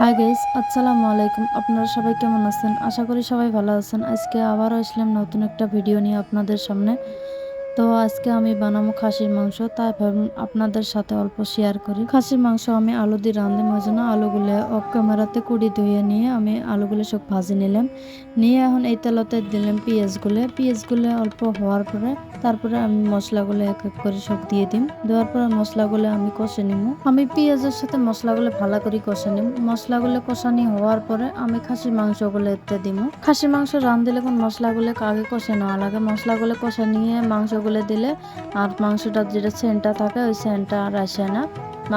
Hi guys আসসালামু আলাইকুম। আপনারা সবাই কেমন আছেন? আশা করি সবাই ভালো আছেন। আজকে আবারও আসলাম নতুন একটা ভিডিও নিয়ে আপনাদের সামনে। তো আজকে আমি বানাবো খাসির মাংস। তাই ভাবলাম আপনাদের সাথে অল্প শেয়ার করি। খাসির মাংস আমি আলু দিয়ে ওই জন্য আলুগুলো অফ ক্যামেরাতে কুড়ি ধুয়ে নিয়ে আমি আলুগুলো সব ভাজি নিলাম। নিয়ে এখন এই তেলতে দিলাম পেঁয়াজগুলো। পেঁয়াজগুলো অল্প হওয়ার পরে তারপরে আমি মশলাগুলো এক এক করে সব দিয়ে দিম। দেওয়ার পরে মশলাগুলো আমি কষে নিব। আমি পেঁয়াজের সাথে মশলাগুলো ভালো করে কষে নিব। মশলাগুলো কষানি হওয়ার পরে আমি খাসির মাংসগুলো এতে দিব খাসির মাংস রান দিলে কোন মশলাগুলো আগে কষে নেওয়া লাগে? মশলাগুলো কষে নিয়ে মাংসগুলো দিলে আর মাংসটা যেটা সেন্টটা থাকে, ওই সেন্টটা আর আসে না।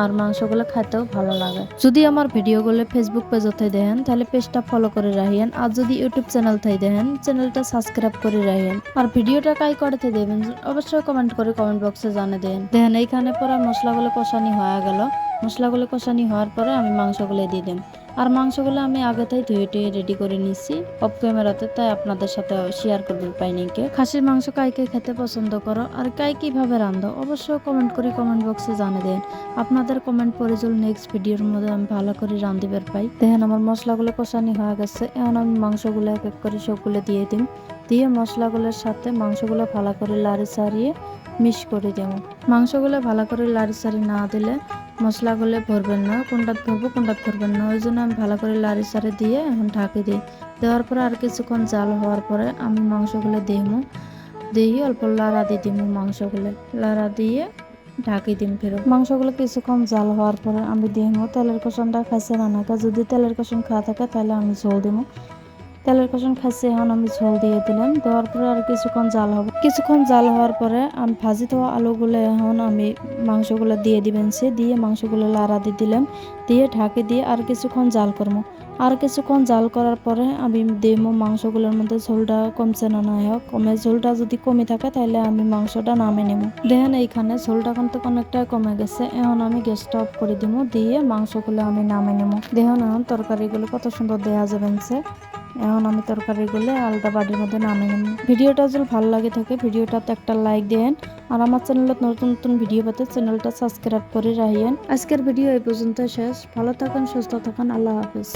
আর মাংসগুলো খাইতেও ভালো লাগে। যদি আমার ভিডিওগুলো ফেসবুক পেজতে দেখেন, তাহলে পেজটা ফলো করে রাখেন। আর যদি ইউটিউব চ্যানেল থেকে দেখেন চ্যানেলটা সাবস্ক্রাইব করে রাখেন। আর ভিডিওটা কাই করতে দেবেন অবশ্যই কমেন্ট করে কমেন্ট বক্সে জানে দেন দেখেন এইখানে পরা মশলাগুলো কষানি হয়ে গেল। মশলাগুলো কষানি হওয়ার পরে আমি মাংসগুলো দিয়ে দিম আর মাংসগুলো আমি আগে থেকে ধুয়ে টুয়ে রেডি করে নিচ্ছি অফ ক্যামেরাতে তাই আপনাদের সাথে শেয়ার করতে পাইনি কে খাসির মাংস কাইকে খেতে পছন্দ করো আর কাই কীভাবে রান্ধো, অবশ্যই কমেন্ট করে কমেন্ট বক্সে জানিয়ে দেন। আপনাদের কমেন্ট পরে চল নেক্সট ভিডিওর মধ্যে আমি ভালো করে রান্ধিবার পাই। দেখেন আমার মশলাগুলো কষানি হয়ে গেছে। এখন আমি মাংসগুলো এক এক করে সবগুলো দিয়ে দিম। দিয়ে মশলাগুলোর সাথে মাংসগুলো ভালো করে লাড়ি সারিয়ে মিক্স করে দেবো। মাংসগুলো ভালো করে লাড়ি সারি না দিলে মশলাগুলো ভরবেন না, কোনটা ধরবো কোনটা ধরবেন না। ওই জন্য আমি ভালো করে লাড়ি সারি দিয়ে এখন ঢাকি দিই। দেওয়ার পরে আর কিছুক্ষণ জাল হওয়ার পরে আমি মাংসগুলো দিমু। দিয়ে অল্প লাড়া দিয়ে দিমু মাংসগুলো। লাড়া দিয়ে ঢাকি দিম ফেরো। মাংসগুলো কিছুক্ষণ জাল হওয়ার পরে আমি দিমু। তেলের কষনটা খাইছে না যদি তেলের কষন খাওয়া থাকে তাহলে আমি ঝোল দিমু। তেলের কষণ খাইছে, এখন আমি ঝোল দিয়ে দিলাম। দেওয়ার পরে আর কিছুক্ষণ জাল হবে। কিছুক্ষণ জাল হওয়ার পরে আমি ভাজি দেওয়া আলুগুলো এখন আমি মাংসগুলো দিয়ে দিবেন সে দিয়ে মাংসগুলো লাড়া দিয়ে দিলাম। দিয়ে ঢাকে দিয়ে আর কিছুক্ষণ জাল করব। আর কিছুক্ষণ জাল করার পরে আমি দেবো মাংসগুলোর মধ্যে ঝোলটা কমছে না না হোক। কমে ঝোলটা যদি কমে থাকে তাহলে আমি মাংসটা নামে নেব। দেখেন এইখানে ঝোলটা কিন্তু অনেকটাই কমে গেছে। এখন আমি গ্যাসটা অফ করে দিব। দিয়ে মাংসগুলো আমি নামে নেব। দেখুন এখন তরকারিগুলো কত সুন্দর দেওয়া যাবেন সে এখন আমি তরকারিগুলো আলাদা বাড়ির মধ্যে নামিয়ে নেব। ভিডিওটা যদি ভালো লাগে থাকে, ভিডিওটাতে একটা লাইক দেন আর আমার চ্যানেলত নতুন নতুন ভিডিও পেতে চ্যানেলটা সাবস্ক্রাইব করে রাখিয়েন। আজকের ভিডিও এই পর্যন্ত শেষ। ভালো থাকেন, সুস্থ থাকেন। আল্লাহ হাফিজ।